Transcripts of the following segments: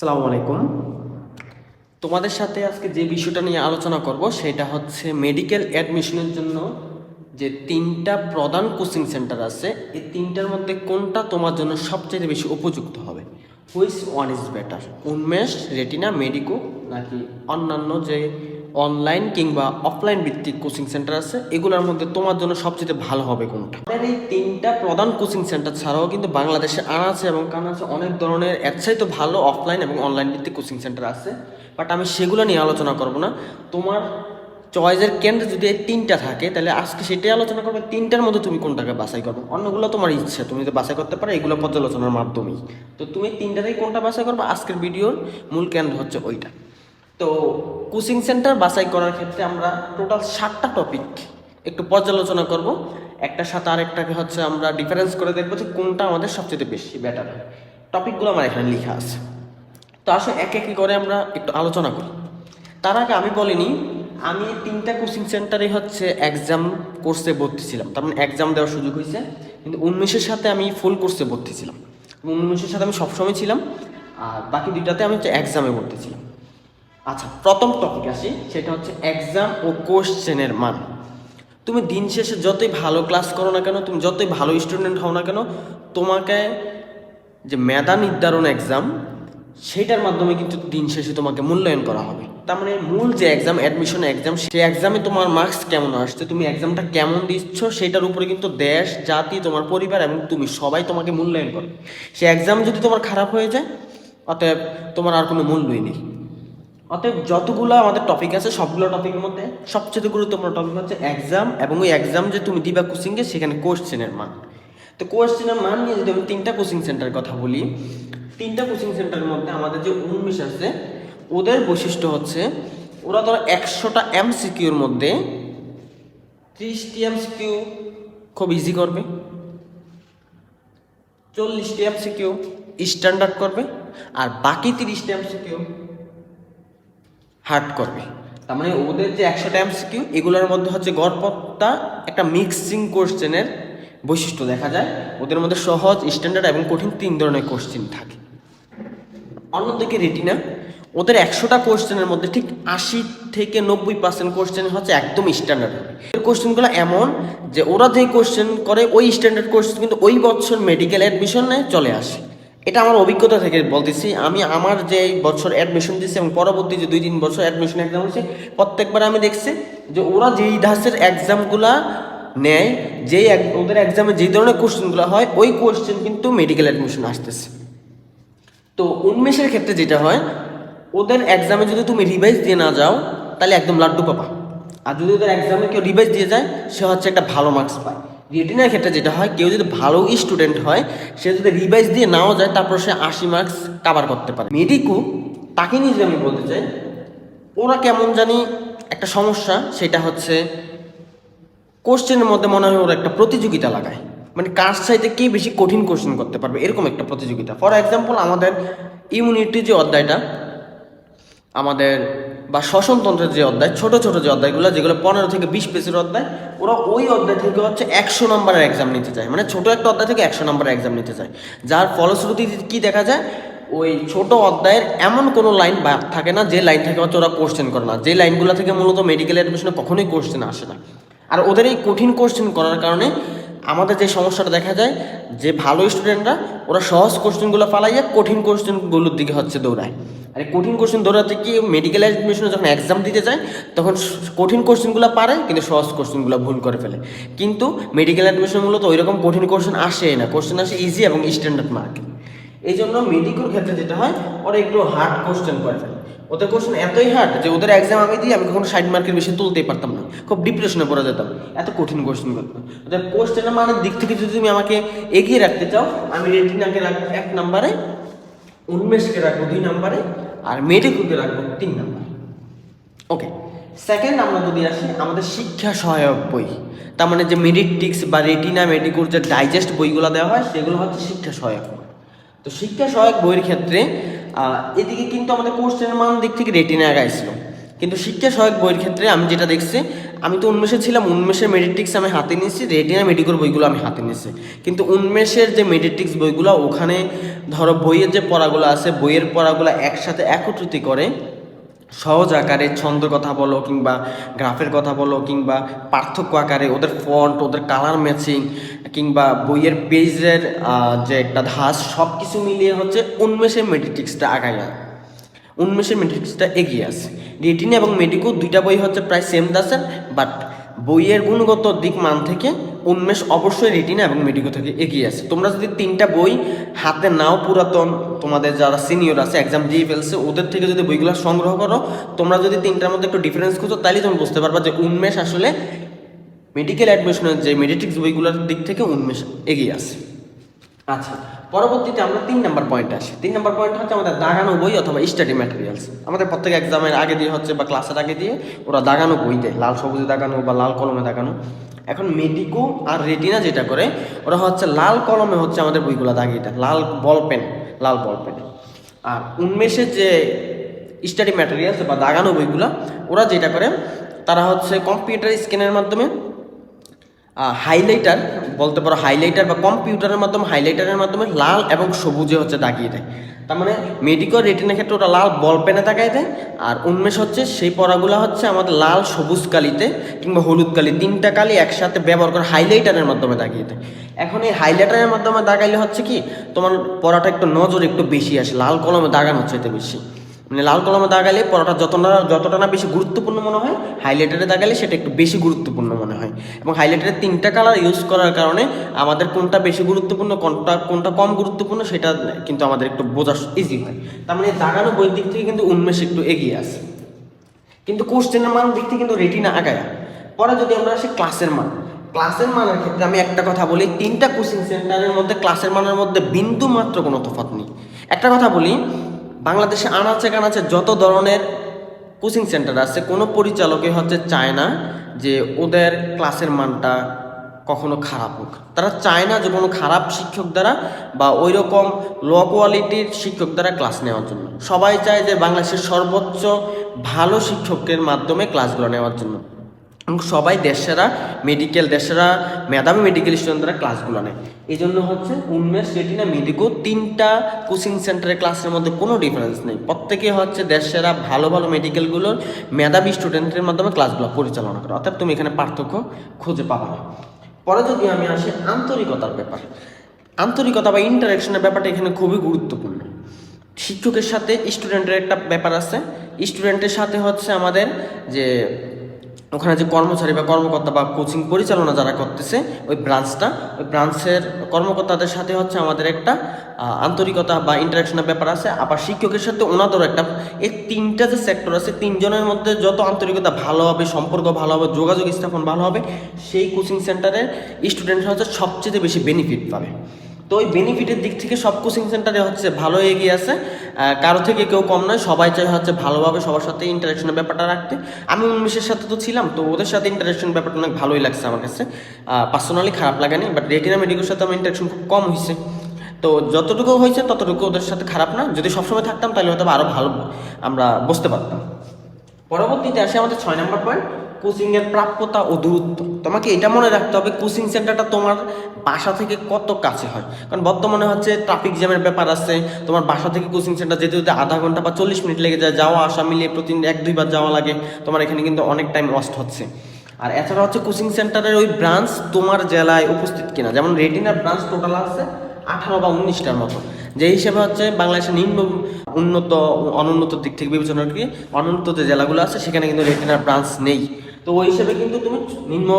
আসসালামু আলাইকুম। তোমাদের সাথে আজকে যে বিষয়টা নিয়ে আলোচনা করব, সেটা হচ্ছে মেডিকেল অ্যাডমিশনের জন্য যে তিনটা প্রধান কোচিং সেন্টার আছে, এই তিনটার মধ্যে কোনটা তোমার জন্য সবচেয়ে বেশি উপযুক্ত হবে? Which one is better Unmesh retina medico নাকি অন্যান্য যে অনলাইন কিংবা অফলাইন ভিত্তিক কোচিং সেন্টার আছে। এগুলোর মধ্যে তোমার জন্য সবচেয়ে ভালো হবে কোনটা? আমাদের এই তিনটা প্রধান কোচিং সেন্টার ছাড়াও কিন্তু বাংলাদেশে আনাচে এবং কানাচে অনেক ধরনের তো ভালো অফলাইন এবং অনলাইন ভিত্তিক কোচিং সেন্টার আছে। বাট আমি সেগুলো নিয়ে আলোচনা করব না। তোমার চয়েসের কেন্দ্রে যদি এই তিনটা থাকে, তাহলে আজকে সেটাই আলোচনা করবে, তিনটার মধ্যে তুমি কোনটাকে বাছাই করবে? অন্যগুলো তোমার ইচ্ছা, তুমি যদি বাছাই করতে পারো, এগুলো পর্যালোচনার মাধ্যমেই। তো তুমি তিনটাতেই কোনটা বাছাই করবে? আজকের ভিডিওর মূল কেন্দ্র হচ্ছে ওইটা। তো কোচিং সেন্টার বাছাই করার ক্ষেত্রে আমরা টোটাল সাতটা টপিক একটু পর্যালোচনা করব। একটার সাথে আরেকটাকে হচ্ছে আমরা ডিফারেন্স করে দেখব যে কোনটা আমাদের সবচেয়ে বেশি বেটার হয়। টপিকগুলো আমার এখানে লেখা আছে। তো আসলে এক এক করে আমরা একটু আলোচনা করি। তার আগে আমি বলিনি, আমি তিনটা কোচিং সেন্টারে হচ্ছে এক্সাম কোর্সে ভর্তি ছিলাম। তার মানে এক্সাম দেওয়ার সুযোগ হয়েছে। কিন্তু উন্মেষের সাথে আমি ফুল কোর্সে ভর্তি ছিলাম। উন্মেষের সাথে আমি সবসময় ছিলাম। আর বাকি দুইটাতে আমি হচ্ছে এক্সামে ভর্তি ছিলাম। আচ্ছা প্রথম টপিক আসি, সেটা হচ্ছে এক্সাম ও কোশ্চেনের মান। তুমি দিন শেষে যতই ভালো ক্লাস করো না কেন, তুমি যতই ভালো স্টুডেন্ট হও না কেন, তোমাকে যে মেধা নির্ধারণ এক্সাম সেটার মাধ্যমে কিন্তু দিন শেষে তোমাকে মূল্যায়ন করা হবে। তার মানে মূল যে এক্সাম অ্যাডমিশন এক্সাম সেই এক্সামে তোমার মার্কস কেমন আসছে, তুমি এক্সামটা কেমন দিচ্ছ, সেটার উপরে কিন্তু দেশ, জাতি, তোমার পরিবার এবং তুমি সবাই তোমাকে মূল্যায়ন করে। সেই এক্সাম যদি তোমার খারাপ হয়ে যায়, অতএব তোমার আর কোনো মূল্যই নেই। অতএব যতগুলো আমাদের টপিক আছে, সবগুলো টপিকের মধ্যে সবচেয়ে গুরুত্বপূর্ণ টপিক হচ্ছে এক্সাম এবং ওই এক্সাম যে তুমি দিবা কোচিংয়ে সেখানে কোশ্চেনের মান। তো কোশ্চেনের মান নিয়ে যদি আমি তিনটা কোচিং সেন্টারের কথা বলি, তিনটা কোচিং সেন্টারের মধ্যে আমাদের যে উন্মেষ আছে, ওদের বৈশিষ্ট্য হচ্ছে ওরা ধরো একশোটা এম সিকিউর মধ্যে ত্রিশটি এমসিকিউ খুব ইজি করবে, চল্লিশটি এম সিকিউ স্ট্যান্ডার্ড করবে, আর বাকি তিরিশটি এমসিকিউ হার্ড করবে। তার মানে ওদের যে একশো একশোটা এমসিকিউ, এগুলোর মধ্যে হচ্ছে গড়পথটা একটা মিক্সিং কোশ্চেনের বৈশিষ্ট্য দেখা যায়। ওদের মধ্যে সহজ, স্ট্যান্ডার্ড এবং কঠিন তিন ধরনের কোশ্চেন থাকে। অন্যদিকে রেটিনা, ওদের একশোটা কোশ্চেনের মধ্যে ঠিক আশি থেকে নব্বই পার্সেন্ট কোশ্চেন হচ্ছে একদম স্ট্যান্ডার্ড হবে। এর কোশ্চেনগুলো এমন যে ওরা যে কোশ্চেন করে, ওই স্ট্যান্ডার্ড কোশ্চেন কিন্তু ওই বছর মেডিকেল অ্যাডমিশনে চলে আসে। এটা আমার অভিজ্ঞতা থেকে বলতেছি। আমি আমার যে বছর অ্যাডমিশন দিচ্ছি এবং পরবর্তী যে দুই তিন বছর অ্যাডমিশন এক্সাম হচ্ছে প্রত্যেকবার আমি দেখছি যে ওরা যেই ধাসের এক্সামগুলা নেয়, যেই ওদের এক্সামে যেই ধরনের কোশ্চেনগুলো হয়, ওই কোশ্চেন কিন্তু মেডিকেল অ্যাডমিশন আসতেছে। তো উন্মেষের ক্ষেত্রে যেটা হয়, ওদের এক্সামে যদি তুমি রিভাইজ দিয়ে না যাও, তাহলে একদম লাড্ডু পাবা। আর যদি ওদের এক্সামে কেউ রিভাইজ দিয়ে যায়, সে হচ্ছে একটা ভালো মার্কস পায়। রেটিনার ক্ষেত্রে যেটা হয়, কেউ যদি ভালো স্টুডেন্ট হয়, সে যদি রিভাইজ দিয়ে নাও যায়, তারপর সে আশি মার্কস কাভার করতে পারে। মেডিকু তাকে যদি আমি বলতে চাই, ওরা কেমন জানি একটা সমস্যা, সেটা হচ্ছে কোশ্চেনের মধ্যে মনে হয় ওরা একটা প্রতিযোগিতা লাগায়। মানে কার সাইতে কে বেশি কঠিন কোশ্চেন করতে পারবে, এরকম একটা প্রতিযোগিতা। ফর এক্সাম্পল আমাদের ইমিউনিটি যে অধ্যায়টা, আমাদের বা শ্বসনতন্ত্রের যে অধ্যায়, ছোট ছোট যে অধ্যায়গুলো, যেগুলো পনেরো থেকে বিশ পেজের অধ্যায়, ওরা ওই অধ্যায় থেকে হচ্ছে একশো নম্বরের এক্সাম নিতে চায়। মানে ছোট একটা অধ্যায় থেকে একশো নম্বরের এক্সাম নিতে চায়। যার ফলশ্রুতি কি দেখা যায়, ওই ছোট অধ্যায়ের এমন কোনো লাইন বাদ থাকে না, যে লাইন থেকে হচ্ছে ওরা কোশ্চেন করে না। যে লাইনগুলো থেকে মূলত মেডিকেল অ্যাডমিশনে কখনোই কোশ্চেন আসে না। আর ওদের এই কঠিন কোশ্চেন করার কারণে আমাদের যে সমস্যাটা দেখা যায়, যে ভালো স্টুডেন্টরা ওরা সহজ কোশ্চেনগুলো ফালাইয়া কঠিন কোশ্চেনগুলোর দিকে হচ্ছে দৌড়ায়। আর কঠিন কোশ্চেন দৌড়াতে কি মেডিকেল অ্যাডমিশনে যখন এক্সাম দিতে যায়, তখন কঠিন কোশ্চেনগুলো পারে, কিন্তু সহজ কোশ্চেনগুলো ভুল করে ফেলে। কিন্তু মেডিকেল অ্যাডমিশন মূলত ওই রকম কঠিন কোশ্চেন আসে না। কোশ্চেন আসে ইজি এবং স্ট্যান্ডার্ড মার্ক এই জন্য মেডিকেল ক্ষেত্রে যেটা হয়, ওরা একটু হার্ড কোশ্চেন করে ফেলে। ওদের কোশ্চেন এতই হার্ড যে ওদের এক্সাম আমি দিই আমি কখনো ষাট মার্কের বেশি তুলতেই পারতাম না। খুব ডিপ্রেশনে পড়ে যেতাম। এত কঠিন কোশ্চেন করতাম ওদের কোশ্চেনের মানের দিক থেকে যদি তুমি আমাকে এগিয়ে রাখতে চাও, আমি রেটিনাকে রাখব এক নম্বরে উন্মেষকে রাখব দুই নম্বরে আর মেডিকুলকে রাখব তিন নম্বরে ওকে সেকেন্ড আমরা যদি আসি, আমাদের শিক্ষা সহায়ক বই। তার মানে যে মেডিটিক্স বা রেটিনা মেডিকুর যে ডাইজেস্ট বইগুলো দেওয়া হয়, সেগুলো হচ্ছে শিক্ষা সহায়ক তো শিক্ষা সহায়ক বইয়ের ক্ষেত্রে এদিকে কিন্তু আমাদের কোশ্চেনের মান দিক থেকে রেটিনে গাইছিল কিন্তু শিক্ষা সহায়ক বইয়ের ক্ষেত্রে আমি যেটা দেখছি, আমি তো উন্মেষে ছিলাম, উন্মেষের মেডিটিক্স আমি হাতে নিয়েছি রেটিনা মেডিকোর বইগুলো আমি হাতে নিয়েছি। কিন্তু উন্মেষের যে মেডিটিক্স বইগুলো, ওখানে ধরো বইয়ের যে পড়াগুলো আছে, বইয়ের পড়াগুলো একসাথে একত্রিত করে সহজ আকারে ছন্দ কথা বলো কিংবা গ্রাফের কথা বলো কিংবা পার্থক্য আকারে ওদের ফন্ট ওদের কালার ম্যাচিং কিংবা বইয়ের পেজের যে একটা ধাস সব কিছু মিলিয়ে হচ্ছে উন্মেষের মেডিটিক্সটা আগায় উন্মেষের মেডিটিক্সটা এগিয়ে আছে। রেটিনা এবং মেডিকো দুইটা বই হচ্ছে প্রায় সেম দাসের বাট বইয়ের গুণগত দিক মান থেকে উন্মেষ অবশ্যই রেটিনা এবং মেডিকো থেকে এগিয়ে আছে। তোমরা যদি তিনটা বই হাতে নাও পুরাতন, তোমাদের যারা সিনিয়র আছে এক্সাম দিয়ে ফেলছে, ওদের থেকে যদি বইগুলো সংগ্রহ করো, তোমরা যদি তিনটার মধ্যে একটু ডিফারেন্স খুঁজো তাহলে তুমি বুঝতে পারবা যে উন্মেষ আসলে মেডিকেল অ্যাডমিশনের যে মেডিটিক্স বইগুলোর দিক থেকে উন্মেষ এগিয়ে আছে। আচ্ছা পরবর্তীতে আমরা তিন নম্বর পয়েন্ট আসি। তিন নম্বর পয়েন্ট হচ্ছে আমাদের দাগানো বই অথবা স্টাডি ম্যাটেরিয়ালস আমাদের প্রত্যেক এক্সামের আগে দিয়ে হচ্ছে বা ক্লাসের আগে দিয়ে ওরা দাগানো বই দেয়, লাল সবুজে দাগানো বা লাল কলমে দাগানো। এখন মেডিকো আর রেটিনা যেটা করে, ওরা হচ্ছে লাল কলমে হচ্ছে আমাদের বইগুলো দাগে এটা, লাল বল পেন, লাল বল পেন। আর উন্মেষের যে স্টাডি ম্যাটেরিয়ালস বা দাগানো বইগুলো, ওরা যেটা করে, তারা হচ্ছে কম্পিউটার স্ক্যানের মাধ্যমে হাইলাইটার বলতে পারো হাইলাইটার বা কম্পিউটারের মাধ্যমে হাইলাইটারের মাধ্যমে লাল এবং সবুজে হচ্ছে দাগিয়ে দেয়। তার মানে মেডিকেল রেটিনার ক্ষেত্রে ওটা লাল বল পেনে দাগাই দেয়, আর উন্মেষ হচ্ছে সেই পড়াগুলো হচ্ছে আমাদের লাল সবুজ কালিতে কিংবা হলুদ কালি, তিনটা কালি একসাথে ব্যবহার করে হাইলাইটারের মাধ্যমে দাগিয়ে দেয়। এখন এই হাইলাইটারের মাধ্যমে দাগাইলে হচ্ছে কি, তোমার পড়াটা একটু নজর একটু বেশি আসে, লাল কলমে দাগানো হচ্ছে এতে বেশি। মানে লাল কলমে দাগালে পড়াটা যতটা যতটা না বেশি গুরুত্বপূর্ণ মনে হয় হাইলাইটারে দাগালে সেটা একটু বেশি গুরুত্বপূর্ণ মনে হয়। এবং হাইলাইটারের তিনটা কালার ইউজ করার কারণে আমাদের কোনটা বেশি গুরুত্বপূর্ণ, কোনটা কোনটা কম গুরুত্বপূর্ণ সেটা কিন্তু আমাদের একটু বোঝা ইজি হয়। তার মানে দাগানো বইয়ের দিক থেকে কিন্তু উন্মেষ একটু এগিয়ে আসে কিন্তু কোশ্চেনের মান দিক থেকে কিন্তু রেটিনা আগায়। পরে যদি আমরা আসি ক্লাসের মান ক্লাসের মানের ক্ষেত্রে আমি একটা কথা বলি, তিনটা কোচিং সেন্টারের মধ্যে ক্লাসের মানের মধ্যে বিন্দু মাত্র কোনো তফাৎ নেই। একটা কথা বলি বাংলাদেশে আনাচে কানাচে যত ধরনের কোচিং সেন্টার আছে, কোনো পরিচালকই হচ্ছে চায় না যে ওদের ক্লাসের মানটা কখনো খারাপ হোক। তারা চায় না যে কোনো খারাপ শিক্ষক দ্বারা বা ওই রকম লো কোয়ালিটির শিক্ষক দ্বারা ক্লাস নেওয়ার জন্য। সবাই চায় যে বাংলাদেশের সর্বোচ্চ ভালো শিক্ষকের মাধ্যমে ক্লাসগুলো নেওয়ার জন্য। এবং সবাই দেশেরা মেডিকেল দেশেরা মেধাবী মেডিকেল স্টুডেন্টরা ক্লাসগুলো নেয়। এই জন্য হচ্ছে উন্মেষ, রেটিনা মেডিকো তিনটা কোচিং সেন্টারের ক্লাসের মধ্যে কোনো ডিফারেন্স নেই। প্রত্যেকে হচ্ছে দেশেরা ভালো ভালো মেডিকেলগুলোর মেধাবী স্টুডেন্টের মাধ্যমে ক্লাসগুলো পরিচালনা করে। অর্থাৎ তুমি এখানে পার্থক্য খুঁজে পাবা না। পরে যদি আমি আসি আন্তরিকতার ব্যাপার। আন্তরিকতা বা ইন্টারাকশনের ব্যাপারটা এখানে খুবই গুরুত্বপূর্ণ। শিক্ষকের সাথে স্টুডেন্টের একটা ব্যাপার আছে। স্টুডেন্টের সাথে হচ্ছে আমাদের যে ওখানে যে কর্মচারী বা কর্মকর্তা বা কোচিং পরিচালনা যারা করতেছে, ওই ব্রাঞ্চটা ওই ব্রাঞ্চের কর্মকর্তাদের সাথে হচ্ছে আমাদের একটা আন্তরিকতা বা ইন্টারাকশনের ব্যাপার আছে। আবার শিক্ষকের সাথে ওনাদেরও একটা, এই তিনটা যে সেক্টর আছে, তিনজনের মধ্যে যত আন্তরিকতা ভালো হবে, সম্পর্ক ভালো হবে, যোগাযোগ স্থাপন ভালো হবে, সেই কোচিং সেন্টারের স্টুডেন্ট হচ্ছে সবচেয়ে বেশি বেনিফিট পাবে। তো ওই বেনিফিটের দিক থেকে সব কোচিং সেন্টারে হচ্ছে ভালো এগিয়ে আছে। কারও থেকে কেউ কম নয়, সবাই চাই হচ্ছে ভালোভাবে সবার সাথে ইন্টারাকশনের ব্যাপারটা রাখতে। আমি উন্মেষের সাথে তো ছিলাম, তো ওদের সাথে ইন্টারাকশন ব্যাপারটা অনেক ভালোই লাগছে আমার কাছে। পার্সোনালি খারাপ লাগেনি বাট রেটিনা মেডিকের সাথে আমার ইন্টারাকশন খুব কম হয়েছে তো যতটুকু হয়েছে ততটুকু ওদের সাথে খারাপ না। যদি সবসময় থাকতাম, তাহলে হয়তো আরও ভালো আমরা বুঝতে পারতাম। পরবর্তীতে আসে আমাদের ছয় নম্বর পয়েন্ট কোচিং এর প্রাপ্যতা ও দূরত্ব। তোমাকে এটা মনে রাখতে হবে কোচিং সেন্টারটা তোমার বাসা থেকে কত কাছে হয়? কারণ বর্তমানে হচ্ছে ট্রাফিক জ্যামের ব্যাপার আছে, তোমার বাসা থেকে কোচিং সেন্টার যেতে যেতে আধা ঘণ্টা বা চল্লিশ মিনিট লেগে যায়, যাওয়া আসা মিলিয়ে প্রতিদিন এক দুইবার যাওয়া লাগে, তোমার এখানে কিন্তু অনেক টাইম ওয়েস্ট হচ্ছে। আর এছাড়া হচ্ছে কোচিং সেন্টারের ওই ব্রাঞ্চ তোমার জেলায় উপস্থিত কিনা, যেমন রেটিনার ব্রাঞ্চ টোটাল আছে আঠারো বা উনিশটার মতো। যে হিসেবে হচ্ছে বাংলাদেশের নিম্ন উন্নত অনুন্নত দিক থেকে বিবেচনা করি, অনুন্নত যে জেলাগুলো আছে, সেখানে কিন্তু রেটিনার ব্রাঞ্চ নেই। তো ওই হিসেবে কিন্তু তুমি নিম্ন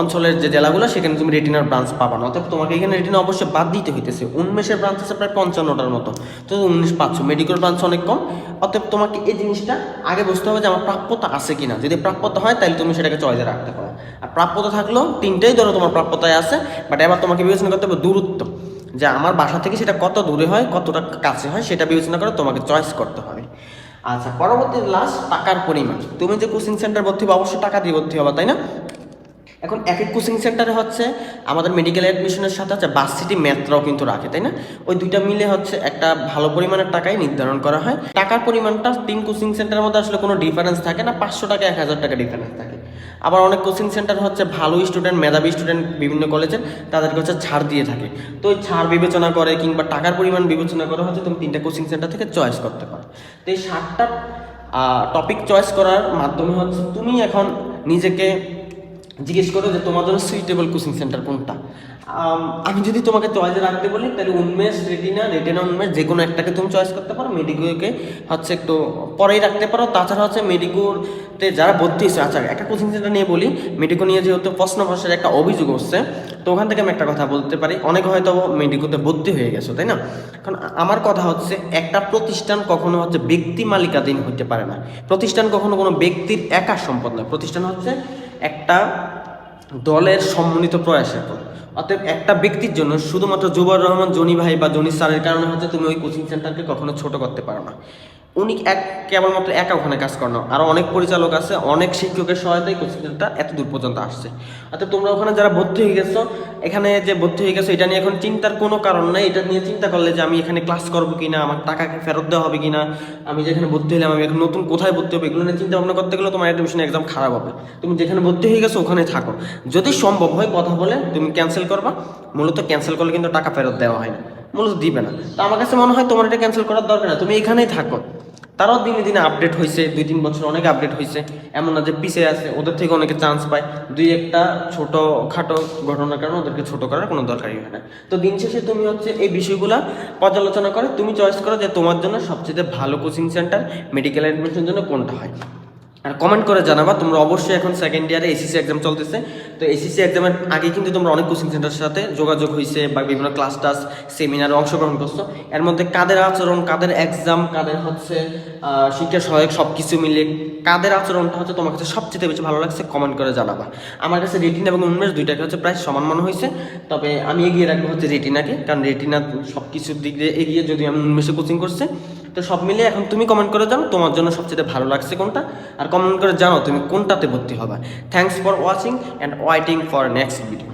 অঞ্চলের যে জেলাগুলো, সেখানে তুমি রেটিনার ব্রাঞ্চ পাবা না। অর্থাৎ তোমাকে এখানে রেটিনা অবশ্যই বাদ দিতে হইতেছে। উন্মেষের ব্রাঞ্চ আছে প্রায় পঞ্চান্নটার মতো। তো উনিশ পাচ্ছ মেডিকেল ব্রাঞ্চ অনেক কম। অতএব তোমাকে এই জিনিসটা আগে বুঝতে হবে যে আমার প্রাপ্যতা আছে কিনা। যদি প্রাপ্যতা হয়, তাহলে তুমি সেটাকে চয়েসে রাখতে পারো। আর প্রাপ্যতা থাকলেও তিনটাই ধরো তোমার প্রাপ্যতায় আছে। বাট এবার তোমাকে বিবেচনা করতে হবে দূরত্ব। যে আমার বাসা থেকে সেটা কত দূরে হয়, কতটা কাছে হয়, সেটা বিবেচনা করে তোমাকে চয়েস করতে হবে। আচ্ছা পরবর্তী লাস্ট টাকার পরিমাণ। তুমি যে কোচিং সেন্টার ভর্তি হবে, অবশ্যই টাকা দিয়ে ভর্তি হবে, তাই না? এখন এক এক কোচিং সেন্টারে হচ্ছে, আমাদের মেডিকেল অ্যাডমিশনের সাথে হচ্ছে ভার্সিটি ম্যাথরাও কিন্তু রাখে, তাই না? ওই দুইটা মিলে হচ্ছে একটা ভালো পরিমাণের টাকাই নির্ধারণ করা হয়। টাকার পরিমাণটা তিন কোচিং সেন্টারের মধ্যে আসলে কোনো ডিফারেন্স থাকে না, পাঁচশো টাকা, এক হাজার টাকা ডিফারেন্স থাকে। আবার অনেক কোচিং সেন্টার হচ্ছে ভালো স্টুডেন্ট মেধাবী স্টুডেন্ট বিভিন্ন কলেজের তাদেরকে হচ্ছে ছাড় দিয়ে থাকে। তো ওই ছাড় বিবেচনা করে কিংবা টাকার পরিমাণ বিবেচনা করে হচ্ছে তুমি তিনটা কোচিং সেন্টার থেকে চয়েস করতে পারো। তো এই সাতটা টপিক চয়েস করার মাধ্যমে হচ্ছে তুমি এখন নিজেকে জিজ্ঞেস করো যে তোমার জন্য সুইটেবল কোচিং সেন্টার কোনটা? আমি যদি তোমাকে চয়েসে রাখতে বলি, তাহলে উন্মেষ, রেটিনা রেটিনা উন্মেষ, যে কোনো একটাকে তুমি চয়েস করতে পারো। মেডিকোকে হচ্ছে একটু পরেই রাখতে পারো। তাছাড়া হচ্ছে মেডিকোতে যারা ভর্তি হয়েছে আচ্ছা একটা কোচিং সেন্টার নিয়ে বলি। মেডিকো নিয়ে যেহেতু প্রশ্ন ভাষার একটা অভিযোগ হচ্ছে তো ওখান থেকে আমি একটা কথা বলতে পারি। অনেক হয়তো মেডিকোতে ভর্তি হয়ে গেছো, তাই না? কারণ আমার কথা হচ্ছে, একটা প্রতিষ্ঠান কখনো হচ্ছে ব্যক্তি মালিকাধীন হতে পারে না। প্রতিষ্ঠান কখনো কোনো ব্যক্তির একা সম্পদ নয়। প্রতিষ্ঠান হচ্ছে একটা দলের সম্মিলিত প্রয়াসের পর। অতএব একটা ব্যক্তির জন্য শুধুমাত্র জুবার রহমান, জনি ভাই বা জনি স্যারের কারণে হচ্ছে তুমি ওই কোচিং সেন্টারকে কখনো ছোট করতে পারো না। উনি এক কেবলমাত্র একা ওখানে কাজ করানো আরও অনেক পরিচালক আছে, অনেক শিক্ষকের সহায়তায় কোচিং সেন্টারটা এত দূর পর্যন্ত আসছে। অর্থাৎ তোমরা ওখানে যারা ভর্তি হয়ে গেছো, এখানে যে ভর্তি হয়ে গেছো, এটা নিয়ে এখন চিন্তার কোনো কারণ নেই। এটা নিয়ে চিন্তা করলে যে আমি এখানে ক্লাস করব কি না আমার টাকাকে ফেরত দেওয়া হবে কিনা, আমি যেখানে ভর্তি হলাম আমি এখন নতুন কোথায় ভর্তি হবে, এগুলো নিয়ে চিন্তা ভাবনা করতে গেলে তোমার অ্যাডমিশন এক্সাম খারাপ হবে। তুমি যেখানে ভর্তি হয়ে গেছো, ওখানে থাকো। যদি সম্ভব হয় কথা বলে, তুমি ক্যান্সেল করবা। মূলত ক্যান্সেল করলে কিন্তু টাকা ফেরত দেওয়া হয় না, মূলত দিবে না। তো আমার কাছে মনে হয় তোমার এটা ক্যান্সেল করার দরকার না। তুমি এখানেই থাকো। তারাও দিনে দিনে আপডেট হয়েছে দুই তিন বছর অনেক আপডেট হয়েছে এমন না যে পিছিয়ে আছে, ওদের থেকে অনেকে চান্স পায়। দুই একটা ছোট খাটো ঘটনার কারণে ওদেরকে ছোট করার কোনো দরকারই হয় না। তো দিন শেষে তুমি হচ্ছে এই বিষয়গুলো পর্যালোচনা করে। তুমি চয়েস করো যে তোমার জন্য সবচেয়ে ভালো কোচিং সেন্টার মেডিকেল অ্যাডমিশনের জন্য কোনটা হয়। আর কমেন্ট করে জানাবা, তোমরা অবশ্যই এখন সেকেন্ড ইয়ারে এসিসি এক্সাম চলতেছে। তো এসিসি এক্সামের আগে কিন্তু তোমরা অনেক কোচিং সেন্টারের সাথে যোগাযোগ হয়েছে বা বিভিন্ন ক্লাস টাস সেমিনারে অংশগ্রহণ করছ। এর মধ্যে কাদের আচরণ, কাদের এক্সাম কাদের হচ্ছে শিক্ষা সহায়ক সব কিছু মিলে কাদের আচরণটা হচ্ছে তোমার কাছে সবচেয়ে বেশি ভালো লাগছে কমেন্ট করে জানাবা। আমার কাছে রেটিনা এবং উন্মেষ দুইটাকে হচ্ছে প্রায় সমান মনে হয়েছে তবে আমি এগিয়ে রাখব হচ্ছে রেটিনাকে কারণ রেটিনা সব কিছুর দিক দিয়ে এগিয়ে যদি আমি উন্মেষে কোচিং করছে তো সব মিলিয়ে এখন তুমি কমেন্ট করে জানো তোমার জন্য সবচেয়ে ভালো লাগছে কোনটা? আর কমেন্ট করে জানো তুমি কোনটাতে ভর্তি হবে। Thanks for watching and waiting for next video